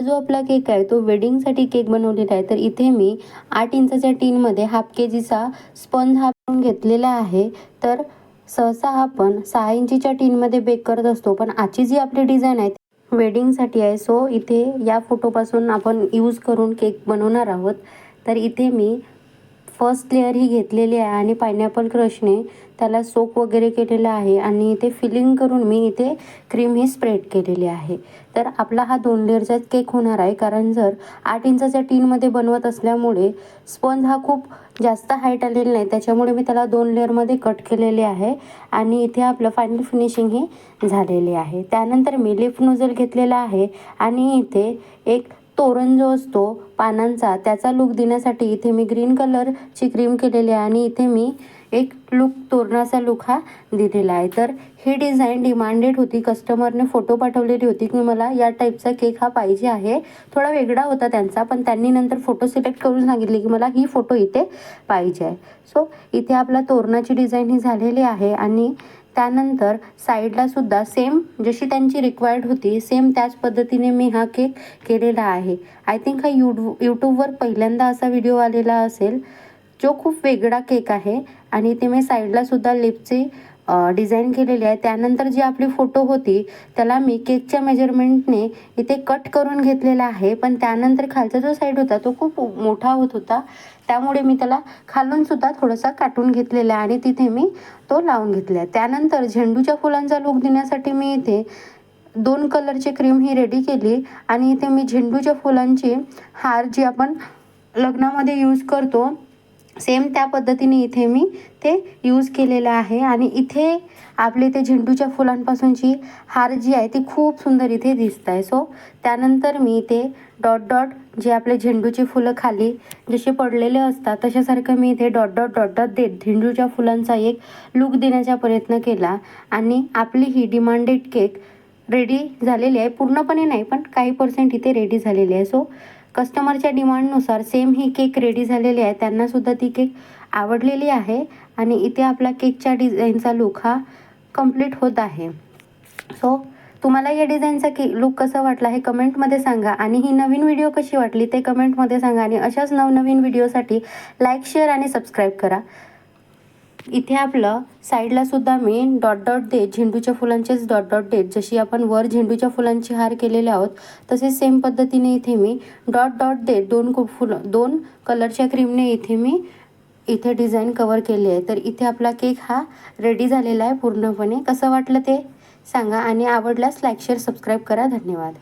जो आपला केक आहे तो वेडिंगसाठी केक बनवलेला आहे तर इथे मी आठ इंचाच्या टीनमध्ये हाफ के जीचा स्पंज हा घेतलेला आहे. तर सहसा आपण सहा इंचीच्या टीनमध्ये बेक करत असतो पण आजची जी आपली डिझाईन आहे वेडिंगसाठी आहे. सो इथे या फोटोपासून आपण यूज करून केक बनवणार आहोत. तर इथे मी फर्स्ट लेअर ही घेतलेली आहे आणि पायनॅपल क्रशने त्याला सोप वगैरे केलेला आहे आणि इथे फिलिंग करून मी इथे क्रीम ही स्प्रेड केलेली आहे. तर आपला हा दोन लेअरचा केक होणार आहे कारण जर आठ इंचाच्या टीनमध्ये बनवत असल्यामुळे स्पंज हा खूप जास्त हाईट आलेला नाही त्याच्यामुळे मी त्याला दोन लेअरमध्ये कट केलेले आहे आणि इथे आपलं फायनल फिनिशिंग ही झालेली आहे. त्यानंतर मी लिफ नोझल घेतलेला आहे आणि इथे एक तोरण जो असतो पानांचा त्याचा लुक देण्यासाठी इथे मी ग्रीन कलरची क्रीम केलेली आहे आणि इथे मी एक लुक तोरणाचा लुक हा दिलेला आहे. तर ही डिझाईन डिमांडेड होती. कस्टमरने फोटो पाठवलेली होती की मला या टाईपचा केक हा पाहिजे आहे. थोडा वेगळा होता त्यांचा पण त्यांनी नंतर फोटो सिलेक्ट करून सांगितले की मला ही फोटो इथे पाहिजे आहे. सो इथे आपला तोरणाची डिझाईन ही झालेली आहे आणि त्यानंतर साईडला सुद्धा सेम जशी त्यांची रिक्वायर्ड होती सेम त्याच पद्धतीने मी हा केक केलेला आहे. आय थिंक हा यूट्यू यूट्यूबवर पहिल्यांदा असा व्हिडिओ आलेला असेल जो खूप वेगळा केक आहे. आणि ते मी साईडला सुद्धा लिपची डिझाईन केलेली आहे. त्यानंतर जी आपली फोटो होती त्याला मी केकच्या मेजरमेंटने इथे कट करून घेतलेला आहे. पण त्यानंतर खालचा जो साईड होता तो खूप मोठा होत होता. त्यामुळे मी त्याला खालून सुद्धा थोडासा काटून घेतलेला आहे आणि तिथे मी तो लावून घेतला आहे. त्यानंतर झेंडूच्या फुलांचा लुक देण्यासाठी मी इथे दोन कलरची क्रीम ही रेडी केली आणि इथे मी झेंडूच्या फुलांची हार जी आपण लग्नामध्ये यूज करतो सेम त्या पद्धतीने इथे मी ते यूज केलेलं आहे. आणि इथे आपले ते झेंडूच्या फुलांपासूनची हार जी आहे ती खूप सुंदर इथे दिसत आहे सो त्यानंतर मी इथे डॉट डॉट जे आपले झेंडूची फुलं खाली जसे पडलेले असतात तशासारखं मी इथे डॉट डॉट डॉट डॉट देत झेंडूच्या फुलांचा एक लुक देण्याचा प्रयत्न केला. आणि आपली ही डिमांडेड केक रेडी झालेली आहे. पूर्णपणे नाही पण काही पर्सेंट इथे रेडी झालेली आहे. सो कस्टमरच्या डिमांडनुसार सेम ही केक रेडी झालेली आहे. त्यांनासुद्धा ती केक आवडलेली आहे. आणि इथे आपला केकच्या डिझाईनचा लुक हा कंप्लीट होत आहे. सो तुम्हाला या डिझाईनचा के लुक कसा वाटला हे कमेंटमध्ये सांगा. आणि ही नवीन व्हिडिओ कशी वाटली ते कमेंटमध्ये सांगा. आणि अशाच नवनवीन व्हिडिओसाठी लाईक शेअर आणि सबस्क्राईब करा. इथे आपलं साईडला सुद्धा मी डॉट डॉट देत झेंडूच्या फुलांचेच डॉट डॉट देत जशी आपण वर झेंडूच्या फुलांची हार केलेले आहोत तसेच सेम पद्धतीने इथे मी डॉट डॉट देत दोन कु फुलं दोन कलरच्या क्रीमने इथे मी इथे डिझाईन कवर केली आहे. तर इथे आपला केक हा रेडी झालेला आहे पूर्णपणे. कसं वाटलं ते सांगा आणि आवडल्यास लाईक शेअर सबस्क्राईब करा. धन्यवाद.